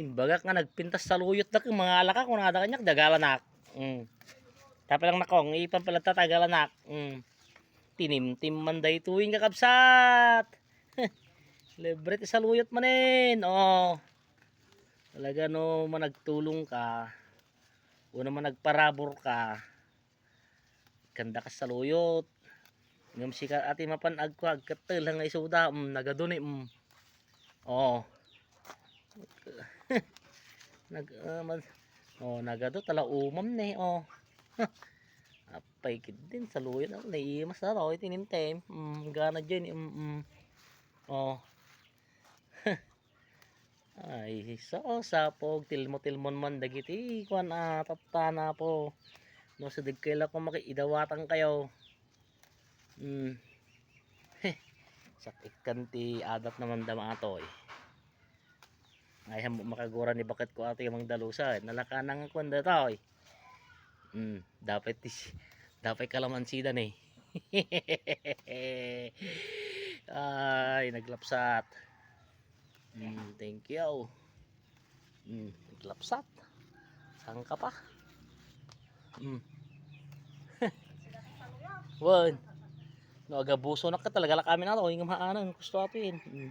Imbaga nga nagpintas sa luyot kung mga alaka kung nada kanyak dagalanak. Mm. Tapi lang nakong ipan pala tatagalanak. Mm. Tinimtim man day tuwing kakabsat. Libre sa luyot manin. Oh. Talaga no managtulong ka. Una man nagparabor ka. Ganda ka sa luyot. Ngam si ka ati mapanag ko agkatel lang isuda um, nagaduni um. Oh. Nag uh, man, oh nagado tala umam ni oh. Apay kid din sa luyot oh, naiimas na raw itinim-tem. Mm, gana dyan um, um. Oh. Ay, so sapog tilmo tilmon man dagiti kwan ah tatana po. No sa digkaila ko makiidawatan kayo. Mm. Sakit kanti adat naman dama atoy. Ay ham makagura ni bakit ko ate yung dalusa. Nalakanang kwan datoy. Mm, dapat tis dapat kalamansi dan eh. Ay, naglapsat. Mm, thank you. Mm, naglapsat. Saan ka pa? Mm. Wan. No, agabuso na ka talaga la kami na to. Ingam haanan. Gusto. Mm.